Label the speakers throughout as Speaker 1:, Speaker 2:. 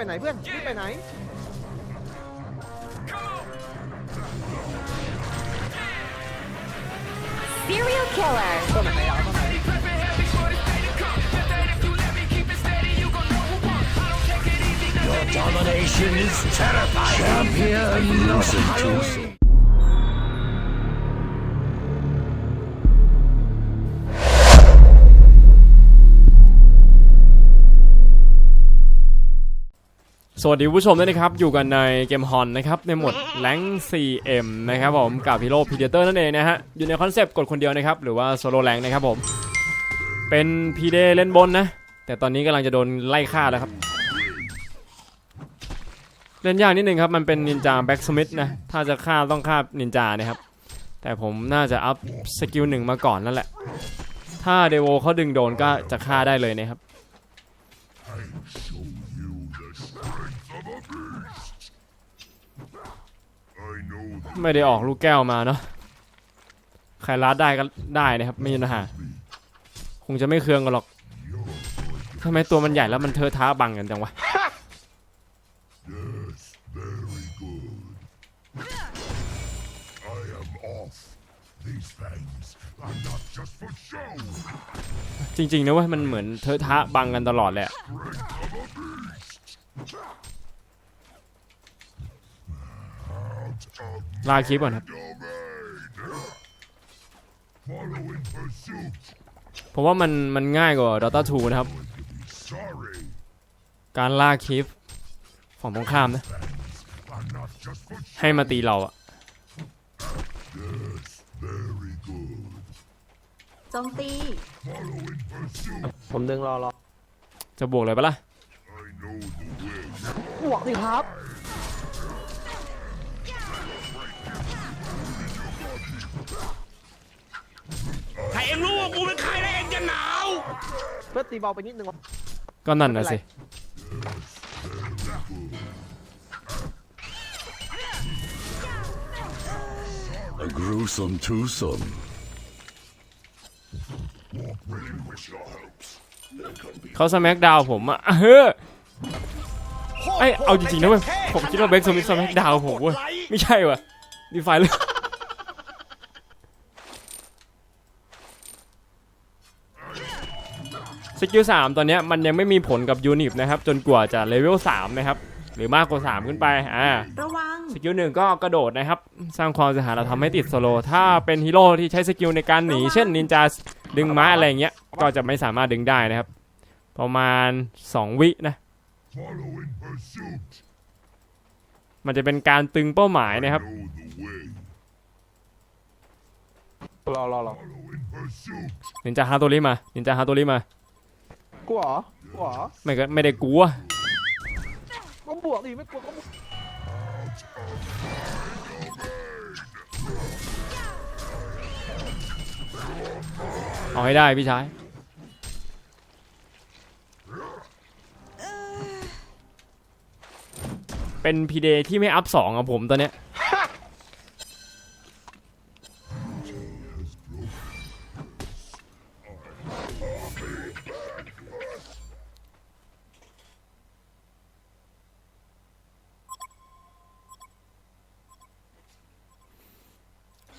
Speaker 1: ไปไหนเพื่อนรีบไปไหน
Speaker 2: Serial killer.
Speaker 1: ต้นไหนเอาต้นไหน
Speaker 3: Domination is terrifying. Champion of
Speaker 4: สวัสดีผู้ชมด้วยนะครับ อยู่กันในเกมฮอนนะครับ ในหมวดแรง 4M นะครับผมกับฮีโรพีเดเตอร์นั่นเองนะฮะ อยู่ในคอนเซปต์กดคนเดียวนะครับ หรือว่าโซโลแรงนะครับผม เป็นพีเดเล่นบนนะ แต่ตอนนี้กำลังจะโดนไล่ฆ่าแล้วครับ เล่นยากนิดนึงครับ มันเป็นนินจาแบ็กสมิธนะ ถ้าจะฆ่าต้องฆ่านินจานะครับ แต่ผมน่าจะอัพสกิลหนึ่งมาก่อนนั่นแหละ ถ้าเดโวเขาดึงโดนก็จะฆ่าได้เลยนะครับ ไม่ได้ออกลูกแก้วมาเนาะใครรัดได้ก็ได้นะครับ ไม่มีปัญหาคงจะไม่เคืองกันหรอกทำไมตัวมันใหญ่แล้วมันเทอะท้าบังกันจังวะจริงๆนะเว้ยมันเหมือนเทอะท้าบังกันตลอดเละ ลาคลิปก่อนครับ
Speaker 3: Follow in pursuit.
Speaker 4: ผมว่ามันมันง่ายกว่า Dota 2 นะครับ
Speaker 3: Sorry,
Speaker 4: การล่าคลิปฝั่งตรงข้ามนะ
Speaker 3: are not just for show.
Speaker 4: ให้มาตีเราอะ
Speaker 3: Very good.
Speaker 2: โจมตี
Speaker 3: Follow in pursuit.
Speaker 1: ผมดึงรอรอ
Speaker 4: จะบวกเลยปะล่ะ
Speaker 3: I know the way.
Speaker 1: บวกสิครับ
Speaker 5: ถ้าเองรู้ว่ากูเป็นใครแล้วเองจะหนาว
Speaker 1: เพื่อนตีเบาไปนิดนึงวะ
Speaker 4: ก็นั่นนะสิ
Speaker 3: A gruesome twosome. Relinquish your hopes.
Speaker 4: เขาสแม็กดาวผมอะเฮ้อไอยเอาจริงๆนะเว้ยผมคิดว่าเบคสมิธสแม็กดาวผมเว้ยไม่ใช่ว่ะดีไฟเลย สกิลสามตอนเนี้ยมันยังไม่มีผลกับยูนิตนะครับ จนกว่าจะเลเวลสามนะครับ หรือมากกว่าสามขึ้นไปอ่า
Speaker 2: ระวัง
Speaker 4: สกิลหนึ่งก็กระโดดนะครับ สร้างความเสียหายเราทำให้ติดโซโลถ้าเป็นฮีโร่ที่ใช้สกิลในการหนี เช่นนินจาดึงไม้อะไรอย่างเงี้ยก็จะไม่สามารถดึงได้นะครับ ประมาณ 2 วินะ
Speaker 3: Follow in pursuit.
Speaker 4: มันจะเป็นการตึงเป้าหมายนะครับ
Speaker 3: Know the way.
Speaker 1: รอรอรอ
Speaker 3: Follow in pursuit.
Speaker 4: นินจาฮาโตริมานินจาฮาโตริมา
Speaker 1: ก ลัวเหรอกลัวเหรอ
Speaker 4: ไม่ก็ไม่ได้กลัว
Speaker 1: ก็บวกดิไม่กลัวก็บวก
Speaker 4: เอาให้ได้พี่ชาย เป็นพีเดที่ไม่อัพสองอะผมตอนเนี้ย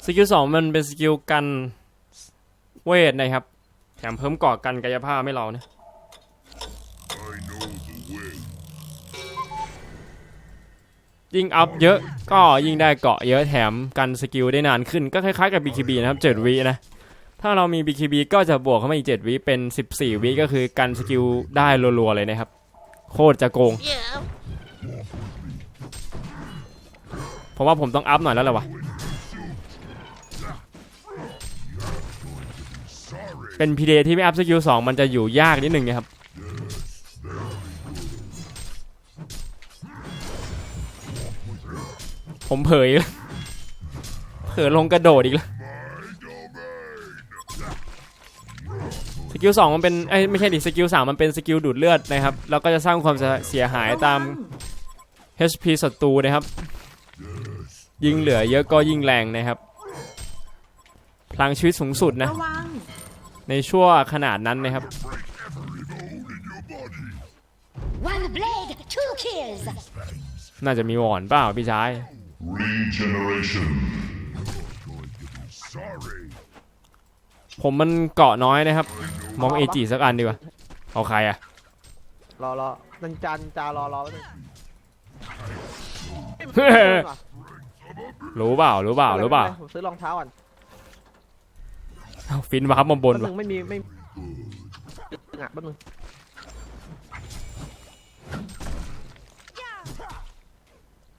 Speaker 4: สกิลสองมันเป็นสกิลกันเวทนะครับ แถมเพิ่มเกาะกันกายภาพให้เรานะ
Speaker 3: I know the way.
Speaker 4: ยิ่งอัพเยอะก็ยิ่งได้เกาะเยอะแถมกันสกิลได้นานขึ้นก็คล้ายๆกับ BKB นะครับ 7 วินะ ถ้าเรามี BKB ก็จะบวกเข้ามาอีก 7 วิเป็น 14 วิก็คือกันสกิลได้รัวๆเลยนะครับ โคตรจะโกง ผมว่าผมต้องอัพหน่อยแล้วแหละวะ เป็นพีเดที่ไม่อัพสกิล2มันจะอยู่ยากนิดหนึ่งนะครับผมเผยเผยลงกระโดดอีกแล้วสกิลสองมันเป็นเอ้ไม่ใช่ดิสกิลสามมันเป็นสกิลดูดเลือดนะครับแล้วก็จะสร้างความเสียหายตาม HP ศัตรูนะครับ ยิงเหลือเยอะก็ยิ่งแรงนะครับพลังชีวิตสูงสุดนะ
Speaker 2: ระวัง
Speaker 4: ในช่วงขนาดนั้นนะครับ
Speaker 3: Break every bone in your body.
Speaker 2: One
Speaker 6: blade, two kills.
Speaker 4: น่าจะมีวอนเปล่าพี่ชาย
Speaker 3: Regeneration. Sorry.
Speaker 4: ผมมันเกาะน้อยนะครับ มองเอจีสักอันดีกว่า เอาใครอะ
Speaker 1: รอรอนันจันจารอรอไว้หนึ่ง
Speaker 4: รู้เปล่ารู้เปล่ารู้เปล่า
Speaker 1: ผมซื้อรองเท้าก่อน
Speaker 4: เอาฟินมาครับมาบน
Speaker 1: แป๊บ
Speaker 4: วะ
Speaker 1: นึงไม่มีไม่อะแป๊บนึง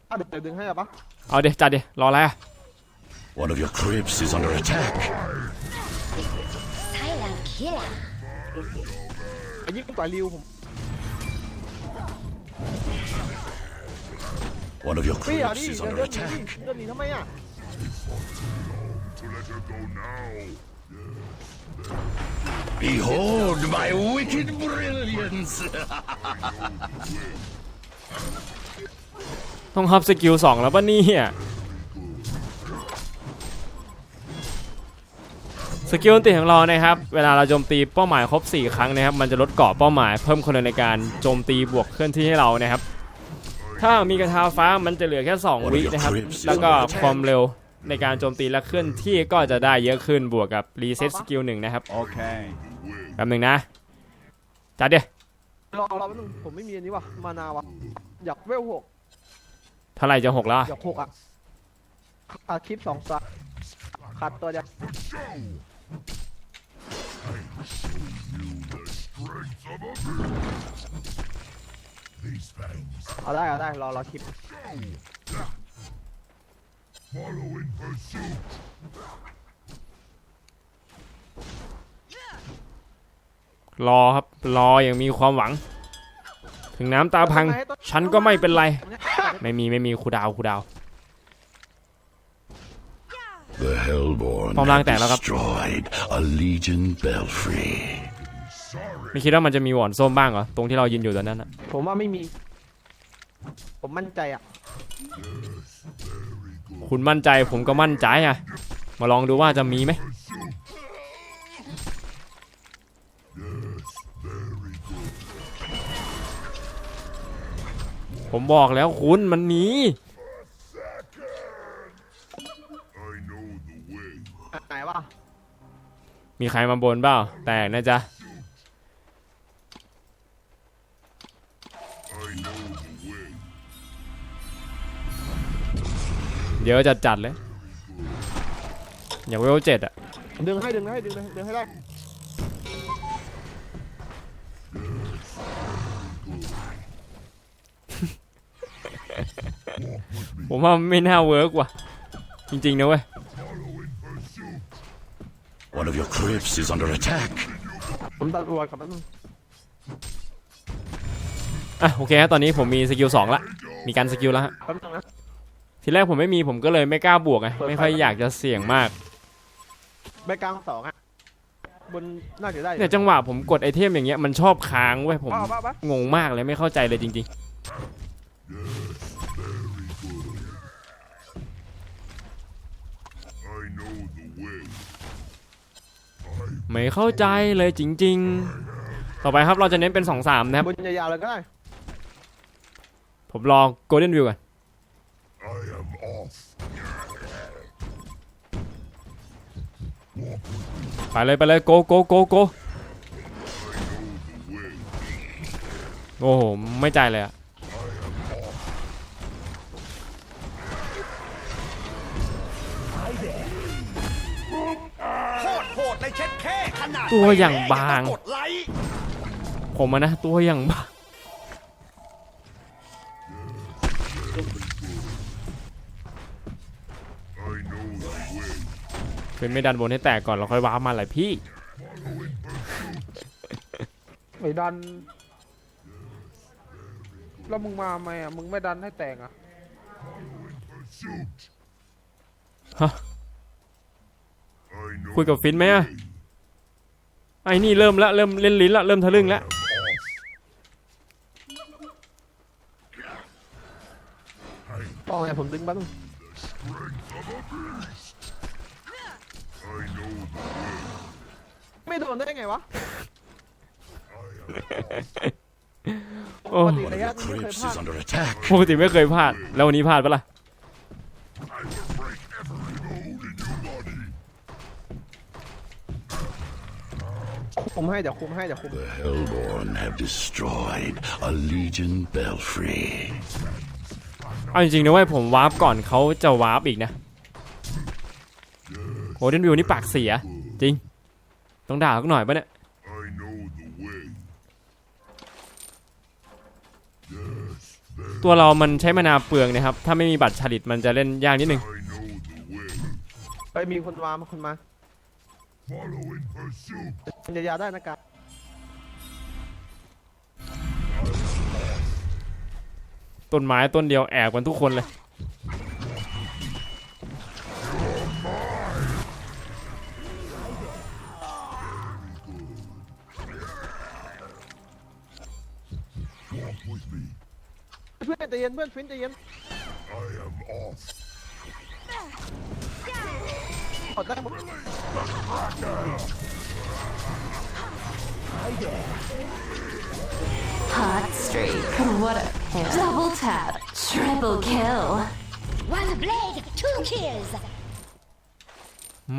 Speaker 1: อะเดี๋ยวดึงให้เหรอปะ
Speaker 4: เอาเดี๋ยวจัดเดี๋ยวรออะไรอะ
Speaker 3: One of your crypts is under attack.
Speaker 6: Silent killer.
Speaker 1: ไอ้ยิ่งกว่าริวผม
Speaker 3: One of your
Speaker 1: พี่อะ
Speaker 3: crypts
Speaker 1: ดิ
Speaker 3: is
Speaker 1: เดิน
Speaker 3: under
Speaker 1: เดินหนี
Speaker 3: attack.
Speaker 1: เดินหนีทำไมอะ
Speaker 3: Behold my wicked brilliance.
Speaker 4: ต้องฮับสกิลสองแล้วป่ะเนี่ยสกิลติของเรานะครับ เวลาเราโจมตีเป้าหมายครบ 4 ครั้งนะครับ มันจะลดเกาะเป้าหมายเพิ่มคนในการโจมตีบวกเคลื่อนที่ให้เรานะครับ ถ้ามีกระทาฟ้ามันจะเหลือแค่ 2 วินะครับ แล้วก็ความเร็ว ในการโจมตีและเคลื่อนที่ก็จะได้เยอะขึ้นบวกกับรีเซ็ตสกิลหนึ่งนะครับ
Speaker 5: Okay.
Speaker 4: แป๊บหนึ่งนะจัดเดี๋ยว
Speaker 1: รอรอแป๊บนึงผมไม่มีอันนี้ว่ะมานาวะอยากเวลหก
Speaker 4: เท่าไหร่จะหกแล้วอะ
Speaker 1: อยากหกอะอาคลิปสองสักขาดตัวเดียว
Speaker 3: These fangs
Speaker 1: เอาได้เอาได้รอรอคลิป
Speaker 3: follow in pursuit.
Speaker 4: รอครับ รออย่างมีความหวัง ถึงน้ำตาพัง ฉันก็ไม่เป็นไร ไม่มีไม่มีครูดาวครูดาว
Speaker 3: The Hellborn
Speaker 4: Phong lang
Speaker 3: have
Speaker 4: tẹt nó gặp.
Speaker 3: destroyed a Legion belfry.
Speaker 4: ไม่คิดว่ามันจะมีหวอนส้มบ้างเหรอ ตรงที่เรายืนอยู่ตอนนั้นอะ
Speaker 1: ผมว่าไม่มี ผมมั่นใจอะ
Speaker 4: คุณมั่นใจผมก็มั่นใจอะมาลองดูว่าจะมีไหมผมบอกแล้วคุณมันมี
Speaker 3: I know the way.
Speaker 1: ไหนวะ
Speaker 4: มีใครมาบนเปล่า แตกนะจ๊ะ เดี๋ยวจัดจัดๆเลย อยากเวลเจ็ดอะ
Speaker 1: ดึงให้ดึงให้ดึงให้ดึงให้ได้
Speaker 4: ผมว่าไม่น่าเวิร์กว่ะ จริงๆนะเว้ย
Speaker 3: One of your crypts is under attack.
Speaker 1: ผมตัดตัวกับมันง
Speaker 4: อะโอเคครับตอนนี้ผมมีสกิลสองละ มีการสกิลแล้วฮะ
Speaker 1: แป๊บนึงนะ
Speaker 4: ทีแรกผมไม่มีผมก็เลยไม่กล้าบวกไงไม่ค่อยอยากจะเสี่ยงมาก
Speaker 1: ใบกลางสองอะบนน่าจะได้
Speaker 4: เนี่ยจังหวะผมกดไอเทมอย่างเงี้ยมันชอบค้างเว้ยผม
Speaker 1: ว้าวว้าวว้าว
Speaker 4: งงมากเลยไม่เข้าใจเลยจริง
Speaker 3: I know the way.
Speaker 4: ๆไม่เข้าใจเลยจริง ๆ ต่อไปครับเราจะเน้นเป็น 2 3 นะครับ
Speaker 1: บนยาวๆเลยก็ได้
Speaker 4: ผมรอ Golden View ก่อน
Speaker 3: I am off.
Speaker 4: ไปเลยไปเลยโกโกโกโกโอ้โห ไม่ใจเลยอะ
Speaker 5: ตั
Speaker 4: วอย่างบาง ผมนะ ตัวอย่างบา
Speaker 3: I
Speaker 4: เป็นไม่ดันบนให้แตกก่อนเราค่อยว้าร์ปมาแหละพี่
Speaker 1: ไม่ดัน แล้วมึงมาไหมอะ มึงไม่ดันให้แตกอะ
Speaker 3: Pursuit.
Speaker 4: Hả?
Speaker 3: I know
Speaker 4: คุยกับฟินไหมอะไอ้นี่เริ่มละเริ่มเล่นลิ้นละเริ่มทะลึ่งละ
Speaker 1: ต้องไงผมดึงบ้าง ไม่โดนได้ไงวะ
Speaker 4: โอ้
Speaker 1: ปกติระยะนี้ไม่เคยพลาด
Speaker 5: under attack.
Speaker 4: ปกติไม่เคยพลาด แล้ววันนี้พลาดปะล่ะ
Speaker 1: คุมให้เดี๋ยวคุมให้เดี๋ยวคุม
Speaker 5: The Hellborn have destroyed a Legion belfry.
Speaker 4: เอาจริงๆนะเว้ยผมวาร์ปก่อนเขาจะวาร์ปอีกนะโหเดนวิวนี่ปากเสีย จริง ต้องด่าเขาหน่อยปะเนี่ย
Speaker 3: I know the way.
Speaker 4: ตัวเรามันใช้มานาเปลืองนะครับ ถ้าไม่มีบัตรชาลิตมันจะเล่นยากนิดนึง
Speaker 3: I know the way.
Speaker 1: เฮ้ยมีคนวางมาคนมา
Speaker 3: Follow in pursuit.
Speaker 1: มันจะยาได้นะกา
Speaker 4: ต้นไม้ต้นเดียวแอบกันทุกคนเลย
Speaker 1: พื่อนใจเย็นเพื่อนฟินใจเย็น
Speaker 3: I am off.
Speaker 1: กดได้หมด
Speaker 2: Hot streak. What a kill. Double tap. Triple kill.
Speaker 6: One blade, two kills.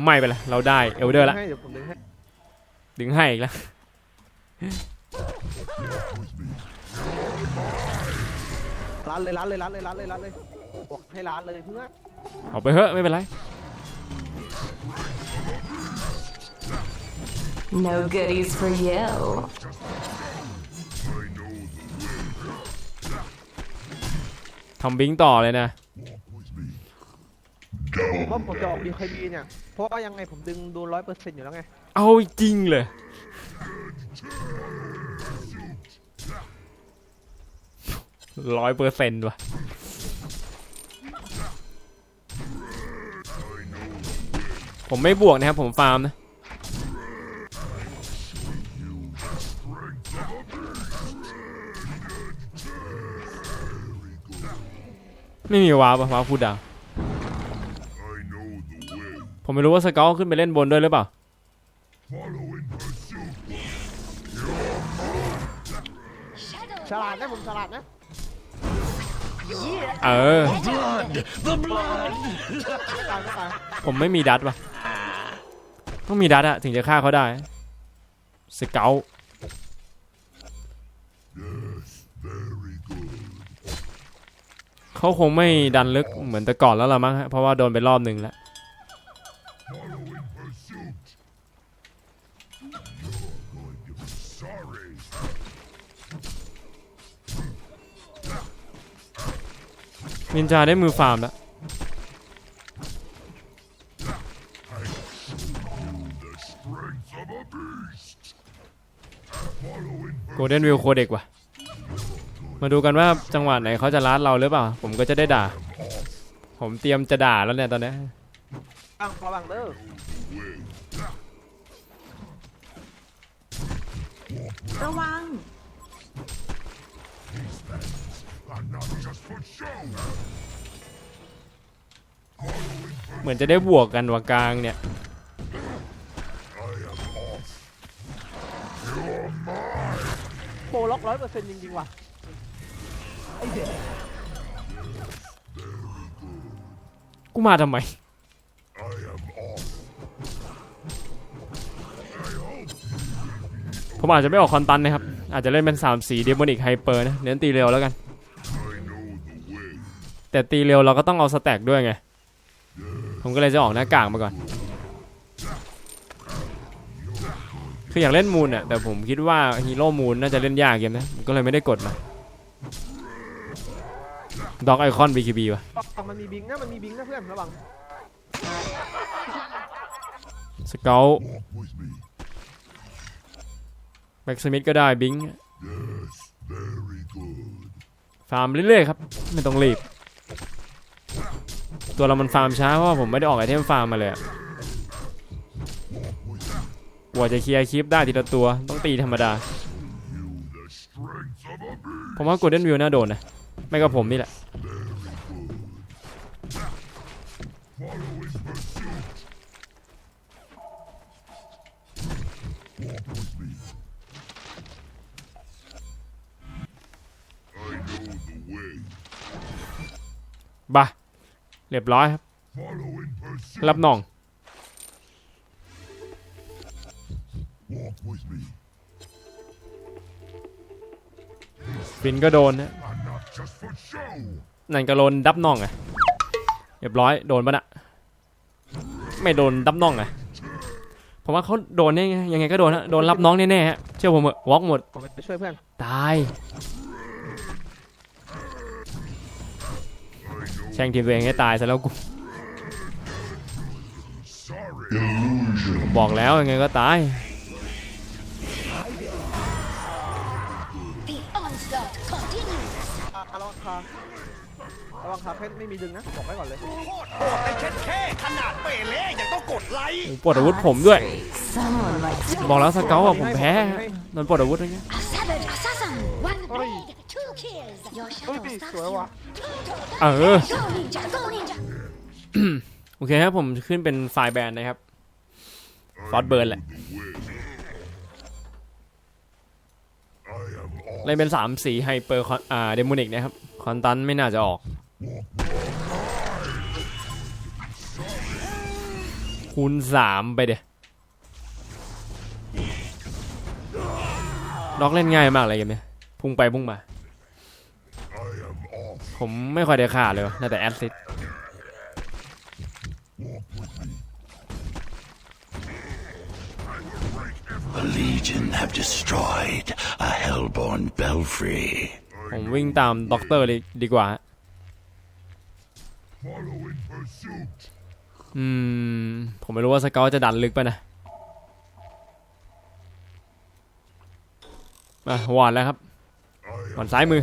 Speaker 4: ไม่เป็นไรเราได้เอลเดอร์ละ
Speaker 1: ให้เดี๋ยวผมดึงให้
Speaker 4: ดึงให้อีกแล้ว
Speaker 1: ร้านเลยร้านเลยร้านเลยร้านเลยร้านเลยบอกให้ร้านเลยเพื่อน
Speaker 4: เอาไปเถอะไม่เป็นไร
Speaker 2: No goodies for you.
Speaker 4: ทำบิงต่อเลยนะ
Speaker 1: ผมว่าผมจะออกบีคบีเนี่ย เพราะว่ายังไงผมดึงดูร้อยเปอร์เซ็นต์อยู่แล้วไง
Speaker 4: เอาจริงเลย ร้อยเปอร์เซ็นต์ว่ะผมไม่บวกนะครับ ผมฟาร์มนะ ไม่มีวาร์ปอะวาร์ปพูดดาว ผมไม่รู้ว่าสเกลขึ้นไปเล่นบนด้วยหรือเปล่า
Speaker 1: ฉลาดนะผมฉลาดนะ
Speaker 4: เออ
Speaker 5: Blood! The blood!
Speaker 1: ตายก็ตาย
Speaker 4: ผมไม่มีดัตว่ะต้องมีดัตอะถึงจะฆ่าเขาได้สเกล
Speaker 3: Very good.
Speaker 4: เขาคงไม่ดันลึกเหมือนแต่ก่อนแล้วละมั้งฮะเพราะว่าโดนไปรอบหนึ่งแล้ว นินจาได้มือฟาร์มแล้ว
Speaker 3: The strength of a beast. Follow in
Speaker 4: โกลเด้นวิวโคเด็กว่ะ มาดูกันว่าจังหวะไหนเขาจะลัดเราหรือเปล่า ผมก็จะได้ด่า ผมเตรียมจะด่าแล้วเนี่ยตอนเนี้ย
Speaker 1: ตั้งระวังเด้อ
Speaker 2: ระวัง
Speaker 4: เหมือนจะได้บวกกันว่ากลางเนี่ย
Speaker 1: โปรล็อกร้อยเปอร์เซ็นต์จริงๆว่ะ
Speaker 4: กูมาทำไม
Speaker 3: I am off.
Speaker 4: ผมอาจจะไม่ออกคอนตันนะครับ อาจจะเล่นเป็น 3 สีเดมอนิกไฮเปอร์นะ เน้นตีเร็วแล้วกัน แต่ตีเร็วเราก็ต้องเอาสแต็กด้วยไง ผมก็เลยจะออกหน้ากากมาก่อน คืออยากเล่นมูนอะแต่ผมคิดว่าฮีโร่มูนน่าจะเล่นยากเกมนะผมก็เลยไม่ได้กดมาด็อกไอคอน BKB วะ
Speaker 1: มันมีบิงนะมันมีบิงนะเพื่อนระวัง
Speaker 4: สเกล
Speaker 3: Walk with me.
Speaker 4: แบ็กสมิธก็ได้บิง
Speaker 3: Yes, very good.
Speaker 4: ฟาร์มเรื่อยๆครับ ไม่ต้องรีบ ตัวเรามันฟาร์มช้าเพราะว่าผมไม่ได้ออกไอเทมฟาร์มมาเลยกว่าจะเคลียร์คลิปได้ทีละตัวต้องตีธรรมดา ผมว่าโกลเด้นวิวน่าโดนนะ ไม่ก็ผมนี่แหละ เรียบร้อยครับ
Speaker 3: Follow in pursuit.
Speaker 4: รับน้อง
Speaker 3: Walk with me.
Speaker 4: ฟินก็โดนนะ
Speaker 3: I'm not just for show.
Speaker 4: นั่นก็โดนดับน่องไงเรียบร้อยโดนปะน่ะไม่โดนดับน่องไงผมว่าเขาโดนแน่ไงยังไงก็โดนฮะโดนรับน้องแน่ๆฮะเชื่อผมเถอะวอกหมด
Speaker 1: ผมไปช่วยเพื่อน
Speaker 4: ตาย แช่งทีมตัวเองให้ตายซะแล้วกู
Speaker 3: Sorry.
Speaker 4: บอกแล้วยังไงก็ตาย
Speaker 6: The onslaught continues.
Speaker 1: อะระวังคาระวังคาเพชรไม่มีดึงนะบอกไว้ก่อนเลย
Speaker 4: ปลดอาวุธผมด้วย
Speaker 2: Someone likes to
Speaker 4: บอกแล้วสเกลอะผมแพ้โดนปลดอาวุธอะไรเงี้ย
Speaker 1: เฮ้ยสวยว่ะ
Speaker 4: เออโอเคครับผมขึ้นเป็นไฟล์แบนนะครับฟอสเบิร์นแหละเลยเป็น3สีไฮเปอร์อ่าเดโมนิกนะครับ คอนตันไม่น่าจะออก คูณ3ไปเดี๋ยล็อกเล่นง่ายมากเลยเกมเนี้ยพุ่งไปพุ่งมา ผมไม่ค่อยได้ขาดเลยวะน่าแต่แอดซิด
Speaker 5: A legion have destroyed a hellborn belfry.
Speaker 4: ผมวิ่งตามด็อกเตอร์เลยดีกว่าฮะ
Speaker 3: Follow in pursuit.
Speaker 4: อืม ผมไม่รู้ว่าสเกลจะดันลึกไปะนะมาหวานแล้วครับ
Speaker 3: I
Speaker 4: หวาน
Speaker 3: am
Speaker 4: ซ้ายมือ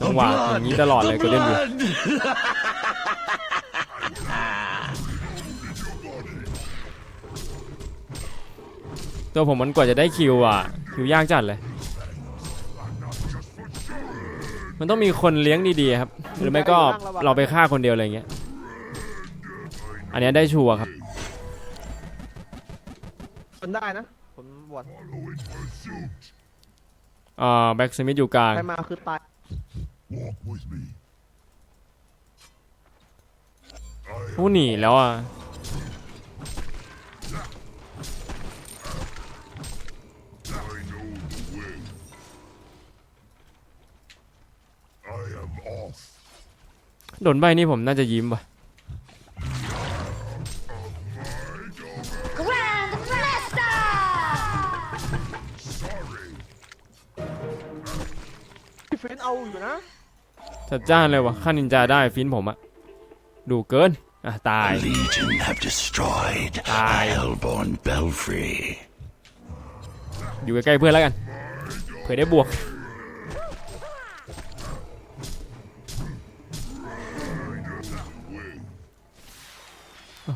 Speaker 4: จังหวะอย่างนี้ตลอดเลยก็เล่นอยู่ตัวผมมันกว่าจะได้คิวอะ คิวยากจัดเลย มันต้องมีคนเลี้ยงดีๆครับ หรือไม่ก็เราไปฆ่าคนเดียวอะไรเงี้ย อันเนี้ยได้ชัวร์ครับ
Speaker 1: คนได้นะ ผมบวช
Speaker 3: follow in pursuit.
Speaker 4: อ่าแบ็กสมิธอยู่กลาง
Speaker 1: ใครมาคือตาย
Speaker 3: Walk with me.
Speaker 4: ผู้หนีแล้วอะ
Speaker 3: I know the way. I am off.
Speaker 4: โดนใบนี่ผมน่าจะยิ้มว่ะ
Speaker 1: อาอยู่นะ
Speaker 4: จัดจ้านเลยวะฆ่านินจาได้ฟินผมอะดูเกิน อะ ตาย
Speaker 5: A legion have destroyed a
Speaker 4: Aye.
Speaker 5: hellborn belfry.
Speaker 4: อยู่ใกล้ๆเพื่อนแล้วกัน เผื่อได้บวก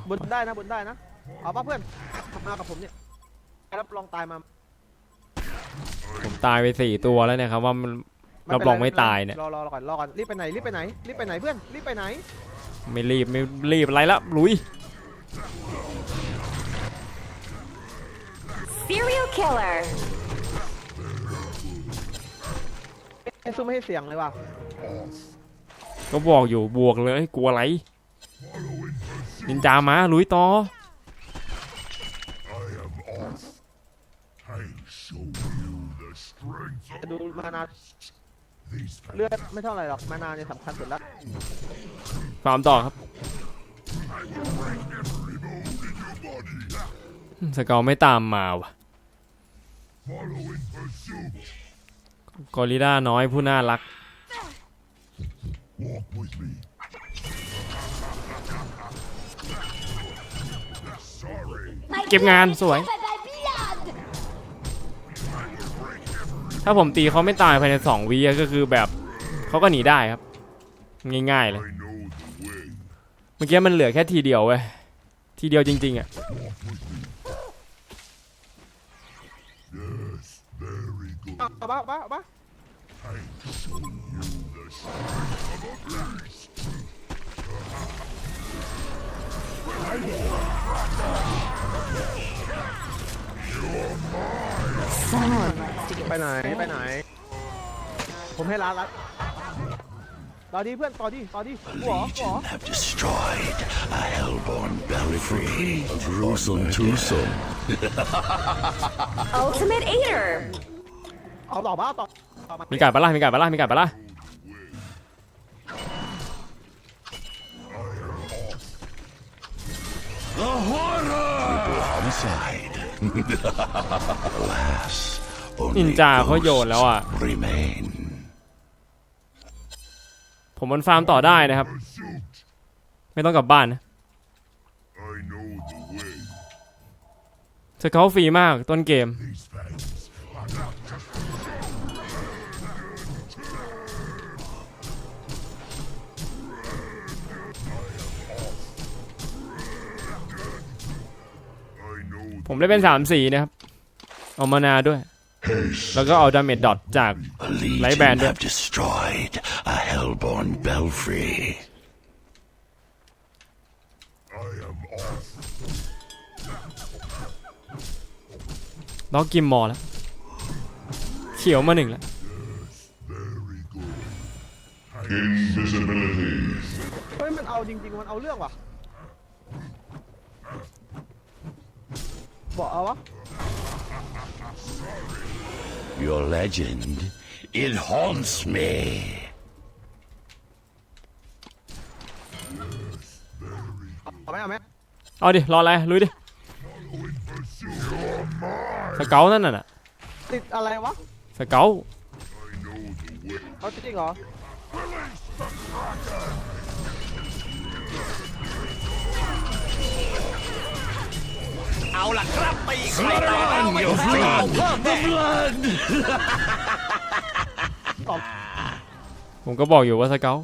Speaker 1: บนได้นะบนได้นะเอาป่ะเพื่อนมากับผมเนี่ยรับรองตายมา
Speaker 4: ผมตายไปสี่ตัวแล้วเนี่ยครับว่ามัน รับรองไม่ตายเนี่ย
Speaker 1: รอรอรอก่อนรอก่อนรีบไปไหนรีบไปไหนรีบไปไหนเพื่อนรีบไปไหน
Speaker 4: ไม่รีบไม่รีบอะไรละลุย
Speaker 2: Serial killer.
Speaker 1: ไม่สู้ไม่ให้เสียงเลยว่ะ
Speaker 4: ก็บอกอยู่บวกเลยกลัวอะไรนินจามาลุยต่อ
Speaker 3: I am off. I show you the strength
Speaker 1: จะ
Speaker 3: of
Speaker 1: ดูมานา
Speaker 3: these
Speaker 1: เลือดไม่เท่าไหร่หรอกมานาเนี่ยสำคัญสุดแล้ว
Speaker 4: ฟาร์มต่อครับสเกลไม่ตามมาว่ะกอริลล่าน้อยผู้น่ารัก เก็บงานสวย ถ้าผมตีเขาไม่ตายภายในสองวิอะก็คือแบบเขาก็หนีได้ครับ ง่ายๆเลย
Speaker 3: I know the way.
Speaker 4: เมื่อกี้มันเหลือแค่ทีเดียวเว้ยทีเดียวจริงๆอะ
Speaker 3: Yes, very good.
Speaker 1: เอาเอาป่ะเอาป่ะเอา ป่ะ
Speaker 3: I show you the strength of a beast.
Speaker 2: Someone likes to get
Speaker 1: ไปไหนไปไหน ผมให้ร้านรัดต่อดีเพื่อนต่อดีต่อดีหัวหัว
Speaker 5: Legion have destroyed a hellborn belfry. Gruesome twosome.
Speaker 2: ultimate eater.
Speaker 1: เอาต่อบ้าต่อต่อมา
Speaker 4: มีการปะล่ะมีการปะล่ะมีการปะล่ะ
Speaker 5: Homicide. Alas,
Speaker 4: นิน
Speaker 5: only
Speaker 4: จาเขาโยนแล้วอะ
Speaker 5: ghosts remain.
Speaker 4: ผมมันฟาร์มต่อได้นะครับ
Speaker 3: Pursuit.
Speaker 4: ไม่ต้องกลับบ้านนะ
Speaker 3: I know the way.
Speaker 4: สเกลฟรีมากต้นเกม
Speaker 3: These fangs are not just
Speaker 4: ผมได้เป็นสามสีนะครับ เอามานาด้วย แล้วก็เอาดาเมจดอทจาก
Speaker 5: A legion
Speaker 4: Lấy bàn được.
Speaker 5: have destroyed a hellborn belfry.
Speaker 3: I am off.
Speaker 4: ล็อกกิมมอร์แล้ว เขียวมาหนึ่งแล้ว
Speaker 3: Very good. Invisibility.
Speaker 1: เฮ้ยมันเอาจริงๆ มันเอาเรื่องว่ะ บอกเอาวะ
Speaker 5: Your legend, it haunts me.
Speaker 1: เอาไหมเอาไหม
Speaker 4: เอาดิรออะไรลุยดิส เกลนั่นน่ะ
Speaker 1: ติดอะไรวะ
Speaker 4: สเกล
Speaker 1: เอาจริงเหรอ
Speaker 4: ผมก็บอกอยู่ว่าสเกล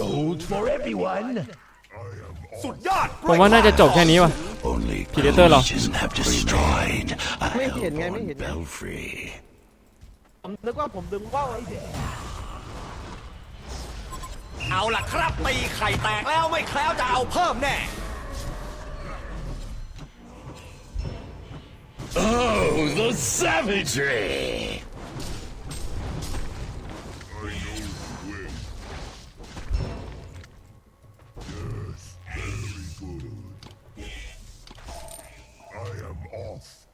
Speaker 5: Gold for everyone.
Speaker 4: ผมว่าน่าจะจบแค่นี้ว่ะ
Speaker 5: Only
Speaker 4: Predator lo.
Speaker 5: legion have destroyed a
Speaker 1: Mấy hiền ngay, mấy
Speaker 5: hellborn
Speaker 1: hiền ngay.
Speaker 5: belfry.
Speaker 1: ผมนึกว่าผมดึงว่าวไอ้
Speaker 7: เอาล่ะครับตีไข่แตกแล้วไม่แคล้วจะเอาเพิ่มแน่
Speaker 5: Oh, the savagery!
Speaker 3: I am off.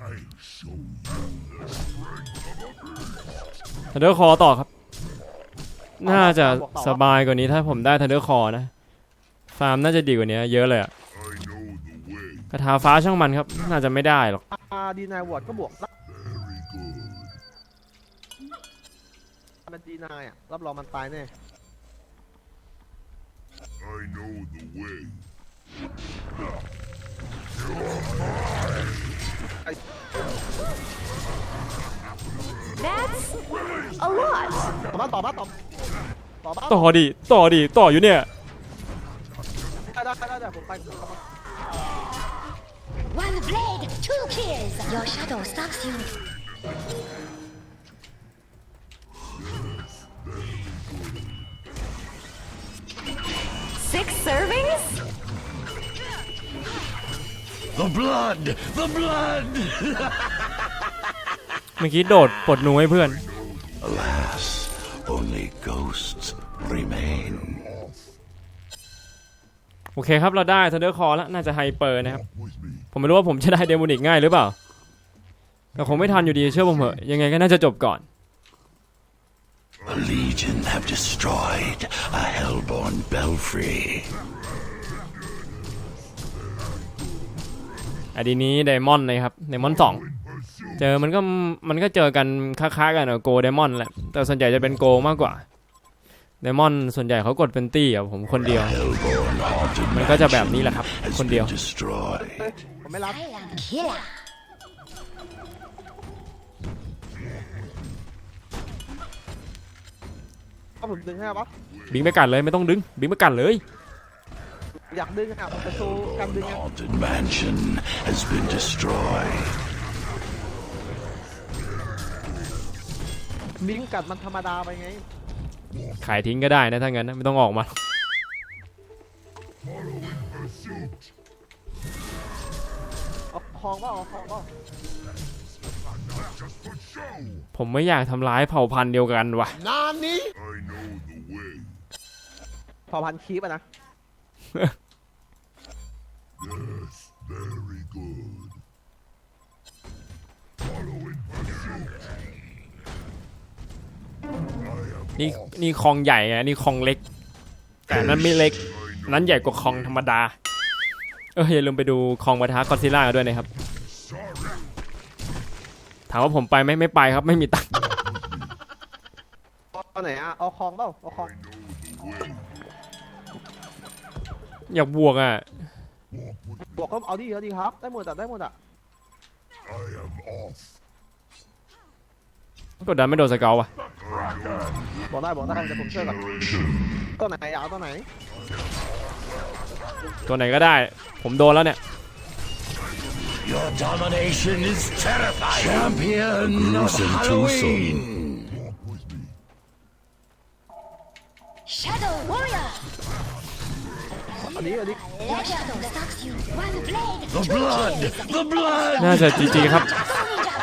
Speaker 3: I show you the strength of a
Speaker 4: ทันเดอร์คอต่อครับ น่าจะสบายกว่านี้ถ้าผมได้ทันเดอร์คอนะ ฟาร์มน่าจะดีกว่านี้เยอะเลยอะ
Speaker 3: I know the way.
Speaker 4: กระทาฟ้าช่างมันครับ น่าจะไม่ได้หรอก
Speaker 1: อาดีนายวอร์ดก็บวกนะ
Speaker 3: Very good.
Speaker 1: มันดีนายอะ รับรองมันตายแน่
Speaker 3: I know the way.
Speaker 2: That's a lot.
Speaker 1: ต่อมาต่อมาต่อต่อมา
Speaker 4: ต่อดิต่อดิต่ออยู่เนี่ย
Speaker 1: ได้ได้ได้ได้ผมไปผมไป
Speaker 6: One blade, two kills. Your shadow stalks you.
Speaker 2: Six servings?
Speaker 5: The blood! The blood!
Speaker 4: เมื่อกี้โดดปลดหนูให้เพื่อน
Speaker 5: Alas, only ghosts remain.
Speaker 4: โอเคครับเราได้ทันเดอร์คอแล้ว น่าจะไฮเปอร์นะครับ
Speaker 3: With me.
Speaker 4: ผมไม่รู้ว่าผมจะได้เดโมนิกง่ายหรือเปล่า แต่คงไม่ทันอยู่ดีเชื่อผมเถอะ ยังไงก็น่าจะจบก่อน
Speaker 5: A legion have destroyed a hellborn belfry.
Speaker 4: อันนี้ไดมอนด์นะครับไดมอนด์สองเจอมันก็มันก็เจอกันค้าๆกันอะโกไดมอนด์แหละ แต่ส่วนใหญ่จะเป็นโกมากกว่าไดมอนด์ส่วนใหญ่เขากดเป็นตี้อะผมคนเดียว
Speaker 5: Hellborn haunted
Speaker 4: มันก็จะแบบนี้แหละครับ
Speaker 5: has
Speaker 4: คนเดียว
Speaker 5: been destroyed.
Speaker 1: ผมไม่รับ
Speaker 6: I am killer.
Speaker 1: ถ้าผมดึงให้ปะ
Speaker 4: บิงไปกัดเลยไม่ต้องดึง บิงไปกัดเลย
Speaker 1: อยากดึงอะผมจะโชว์การดึง
Speaker 5: The
Speaker 1: อะ
Speaker 5: haunted mansion has been destroyed.
Speaker 1: ลิงกัดมันธรรมดาไปไง
Speaker 4: ขายทิ้งก็ได้นะถ้างั้นนะไม่ต้องออกมา
Speaker 1: เอา คลองเปล่าเอาคลองเปล่า
Speaker 4: ผมไม่อยากทำร้ายเผ่าพันธุ์เดียวกันว่ะ
Speaker 3: I know the way.
Speaker 1: พอพันคีบอะนะ
Speaker 3: Yes, very good. Following pursuit. I am
Speaker 4: นี่นี่คลองใหญ่ไงนี่คลองเล็ก แต่นั้นไม่เล็กนั้นใหญ่กว่าคลองธรรมดา เอออย่าลืมไปดูคลองปะทะกอดซิลล่ากันด้วยนะครับ ถามว่าผมไปไหมไม่ไปครับไม่มีตังค์
Speaker 1: เอาไหนอะเอาคลองเปล่าเอาคลอง
Speaker 4: อยากบวกอะ
Speaker 1: บวกก็เอาดิเอาดิครับ ได้หมดอะได้หมดอะ
Speaker 3: I am off.
Speaker 4: กดดันไม่โดนสเกลว่ะ
Speaker 1: บอกได้บอกได้เดี๋ยวผมช่วยก่อนตัวไหนอยากเอาตัวไหน
Speaker 4: ตัวไหนก็ได้ ผมโดนแล้วเนี่ย
Speaker 5: Your domination is terrifying. Champion of Halloween.
Speaker 6: Shadow Warrior.
Speaker 1: เอาดิเอาดิ
Speaker 6: Let shadow stalks you. One blade.
Speaker 5: The
Speaker 6: two
Speaker 5: blood.
Speaker 6: kills.
Speaker 5: The blood.
Speaker 4: น่าจะจีจีครับ
Speaker 6: Ninja.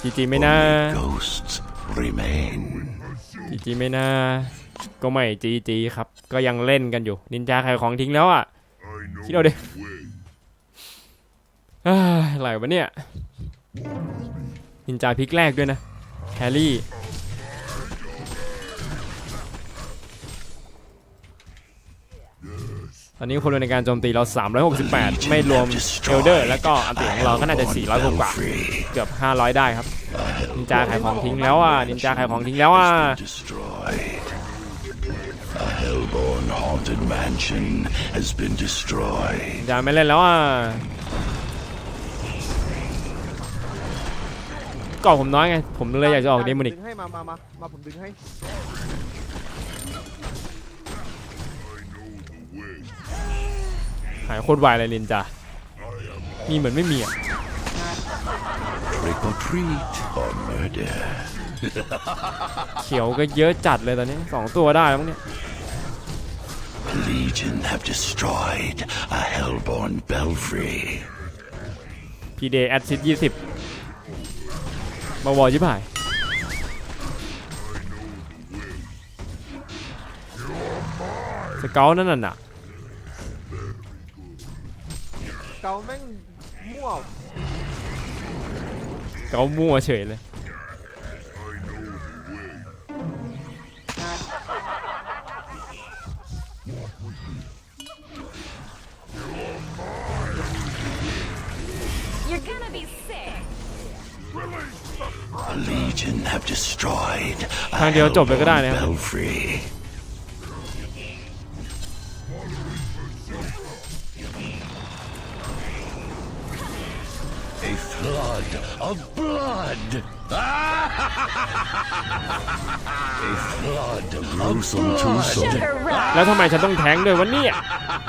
Speaker 4: จีจีไม่น่า
Speaker 5: Ghosts remain.
Speaker 4: จีจีไม่น่า ก็ไม่จีจีครับ ก็ยังเล่นกันอยู่ นินจาขายของทิ้งแล้วอะ คิดเอาดิอะไรวะเนี่ย นินจาพลิกแรกด้วยนะแฮร์รี่ ตอนนี้คนในการโจมตีเรา 368 ไม่รวมเอลเดอร์ แล้วก็อันติของเราก็น่าจะ 400กว่ากว่าเกือบ 500 ได้ครับ นินจาขายของทิ้งแล้วอะ นินจาขายของทิ้งแล้วอะ
Speaker 5: haunted mansion has been destroyed.
Speaker 4: นินจาไม่เล่นแล้วอะก่อนผมน้อยไง ผมเลยอยากจะออกเดมอนิก
Speaker 1: ดึงให้มามามามาผมดึงให้
Speaker 4: หายโคตรไวเลยนินจามีเหมือนไม่มีอะ
Speaker 5: Trick or treat or murder.
Speaker 4: เขียวก็เยอะจัดเลยตอนนี้สองตัวได้แล้วมั้งเนี่ย
Speaker 5: Legion have destroyed a hellborn belfry.
Speaker 4: พีเดย์แอดซิดยี่สิบมาวอลชิบหาย สเกลนั่นน่ะ
Speaker 1: เกาแม่งมั่ว
Speaker 4: เกามั่วเฉยเลย
Speaker 2: gonna be sick.
Speaker 5: A legion have destroyed a
Speaker 4: ทางเดียวจบเลยก็ได้นะ
Speaker 5: hellborn belfry. A flood
Speaker 4: แล้วทำไมฉันต้องแทงด้วยวะเนี่ย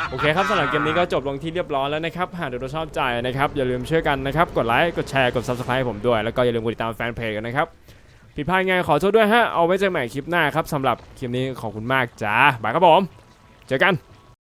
Speaker 4: โอเคครับสำหรับเกมนี้ก็จบลงที่เรียบร้อยแล้วนะครับ หากดูชอบใจนะครับ อย่าลืมช่วยกันนะครับ กดไลค์กดแชร์กด subscribe ให้ผมด้วย แล้วก็อย่าลืมกดติดตามแฟนเพจกันนะครับ ผิดพลาดไงขอโทษด้วยฮะ เอาไว้เจอใหม่คลิปหน้าครับสำหรับคลิปนี้ขอบคุณมากจ้าบายครับผม เจอกัน